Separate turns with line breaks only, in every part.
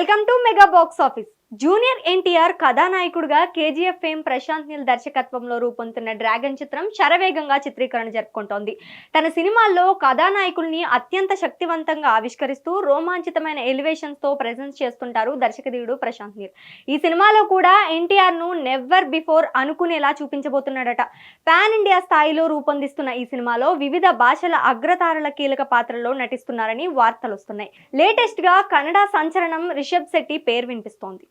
Welcome to mega box office junior NTR కథానాయకుడిగా KGF fame Prashanth Neel దర్శకత్వంలో రూపొందుతున్న డ్రాగన్ చిత్రం శరవేగంగా చిత్రీకరణ జరుపుకుంటోంది. తన సినిమాల్లో కథానాయకుల్ని అత్యంత శక్తివంతంగా ఆవిష్కరిస్తూ రోమాంచితమైన ఎలివేషన్స్తో ప్రెజెన్స్ చేస్తుంటారు దర్శకధీయుడు ప్రశాంత్ నీల్. ఈ సినిమాలో కూడా ఎన్టీఆర్ను నెవర్ బిఫోర్ అనుకునేలా చూపించబోతున్నాడట. పాన్ ఇండియా స్థాయిలో రూపొందిస్తున్న ఈ సినిమాలో వివిధ భాషల అగ్రతారల కీలక పాత్రల్లో నటిస్తున్నారని వార్తలు వస్తున్నాయి లేటెస్ట్గా కన్నడ సంచలనం రిషబ్ శెట్టి పేరు వినిపిస్తోంది.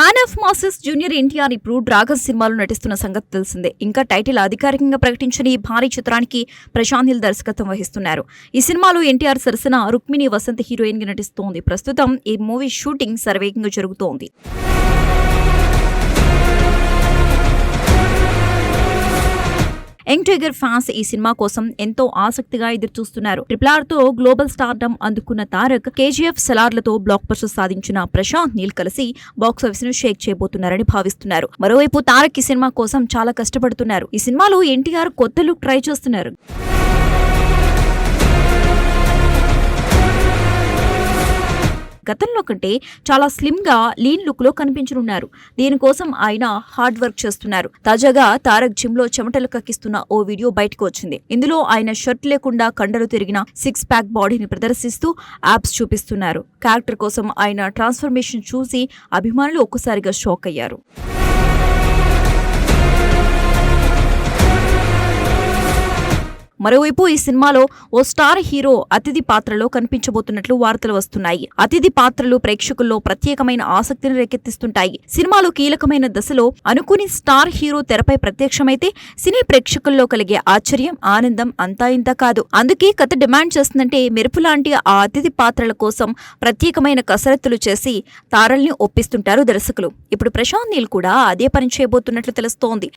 Man of masses junior NTR ఇప్పుడు డ్రాగన్ సినిమాలో నటిస్తున్న సంగతి తెలిసిందే. ఇంకా టైటిల్ అధికారికంగా ప్రకటించిన ఈ భారీ చిత్రానికి ప్రశాంత్ హిల్ దర్శకత్వం వహిస్తున్నారు. ఈ సినిమాలో ఎన్టీఆర్ సరసన రుక్మిణి వసంత్ హీరోయిన్గా నటిస్తోంది. ప్రస్తుతం ఈ మూవీ షూటింగ్ సర్వేగంగా జరుగుతోంది. యంగ్ టైగర్ ఫ్యాన్స్ ఈ సినిమా కోసం ఎంతో ఆసక్తిగా ఎదురుచూస్తున్నారు. ట్రిపుల్ ఆర్తో గ్లోబల్ స్టార్డమ్ అందుకున్న తారక్ కేజీఎఫ్ సెలార్లతో బ్లాక్ బస్టర్ సాధించిన ప్రశాంత్ నీల్ కలిసి బాక్స్ ఆఫీస్ను షేక్ చేయబోతున్నారని భావిస్తున్నారు. మరోవైపు తారక్ ఈ సినిమా కోసం చాలా కష్టపడుతున్నారు. ఈ సినిమాలో ఎన్టీఆర్ కొత్త లుక్ ట్రై చేస్తున్నారు. గతంలో కంటే చాలా స్లిమ్గా లీన్ లుక్లో కనిపించనున్నారు. దీనికోసం ఆయన హార్డ్ వర్క్ చేస్తున్నారు. తాజాగా తారక్ జిమ్లో చెమటలు కక్కిస్తున్న ఓ వీడియో బయటకు వచ్చింది. ఇందులో ఆయన షర్ట్ లేకుండా కండలు తిరిగిన సిక్స్ ప్యాక్ బాడీని ప్రదర్శిస్తూ యాప్స్ చూపిస్తున్నారు. క్యారెక్టర్ కోసం ఆయన ట్రాన్స్ఫర్మేషన్ చూసి అభిమానులు ఒక్కసారిగా షాక్ అయ్యారు. మరోవైపు ఈ సినిమాలో ఓ స్టార్ హీరో అతిథి పాత్రలో కనిపించబోతున్నట్లు వార్తలు వస్తున్నాయి. అతిథి పాత్రలు ప్రేక్షకుల్లో ప్రత్యేకమైన ఆసక్తిని రేకెత్తిస్తుంటాయి. సినిమాలో కీలకమైన దశలో అనుకుని స్టార్ హీరో తెరపై ప్రత్యక్షమైతే సినీ ప్రేక్షకుల్లో కలిగే ఆశ్చర్యం ఆనందం అంతా ఇంత కాదు. అందుకే కథ డిమాండ్ చేస్తుందంటే మెరుపు లాంటి ఆ అతిథి పాత్రల కోసం ప్రత్యేకమైన కసరత్తులు చేసి తారల్ని ఒప్పిస్తుంటారు దర్శకులు. ఇప్పుడు ప్రశాంత్ నీల్ కూడా అదే పని చేయబోతున్నట్లు తెలుస్తోంది.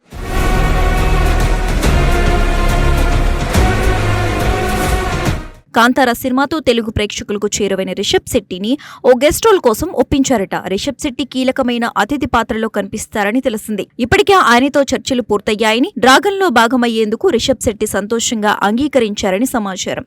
కాంతార సినిమాతో తెలుగు ప్రేక్షకులకు చేరువైన రిషబ్ శెట్టిని ఓ గెస్ట్ రోల్ కోసం ఒప్పించారట. రిషబ్ శెట్టి కీలకమైన అతిథి పాత్రలో కనిపిస్తారని తెలిసింది. ఇప్పటికే ఆయనతో చర్చలు పూర్తయ్యాయని డ్రాగన్లో భాగమయ్యేందుకు రిషబ్ శెట్టి సంతోషంగా అంగీకరించారని సమాచారం.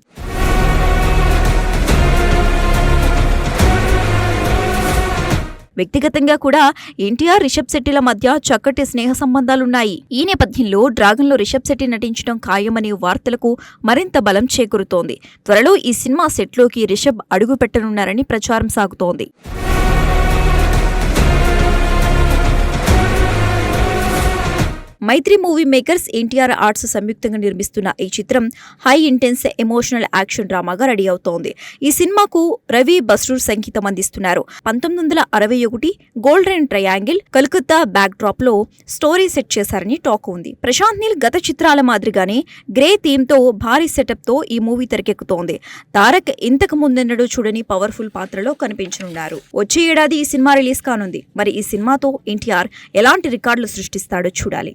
వ్యక్తిగతంగా కూడా ఎన్టీఆర్ రిషబ్ శెట్టిల మధ్య చక్కటి స్నేహ సంబంధాలున్నాయి. ఈ నేపథ్యంలో డ్రాగన్లో రిషబ్ శెట్టి నటించడం ఖాయమనే వార్తలకు మరింత బలం చేకూరుతోంది. త్వరలో ఈ సినిమా సెట్లోకి రిషబ్ అడుగు పెట్టనున్నారని ప్రచారం సాగుతోంది. Mythri movie makers NTR arts సంయుక్తంగా నిర్మిస్తున్న ఈ చిత్రం హై ఇంటెన్స్ ఎమోషనల్ యాక్షన్ డ్రామాగా రెడీ అవుతోంది. ఈ సినిమాకు రవి బస్రూర్ సంగీతం అందిస్తున్నారు. పంతొమ్మిది వందల అరవై ఒకటి గోల్డెన్ ట్రయాంగిల్ కలకత్తా బ్యాక్ డ్రాప్లో స్టోరీ సెట్ చేశారని టాక్ ఉంది. ప్రశాంత్ నీల్ గత చిత్రాల మాదిరిగానే గ్రే థీమ్తో భారీ సెటప్తో ఈ మూవీ తెరకెక్కుతోంది. తారక్ ఇంతకు ముందెన్నడూ చూడని పవర్ఫుల్ పాత్రలో కనిపించనున్నారు. వచ్చే ఏడాది ఈ సినిమా రిలీజ్ కానుంది. మరి ఈ సినిమాతో ఎన్టీఆర్ ఎలాంటి రికార్డులు సృష్టిస్తాడో చూడాలి.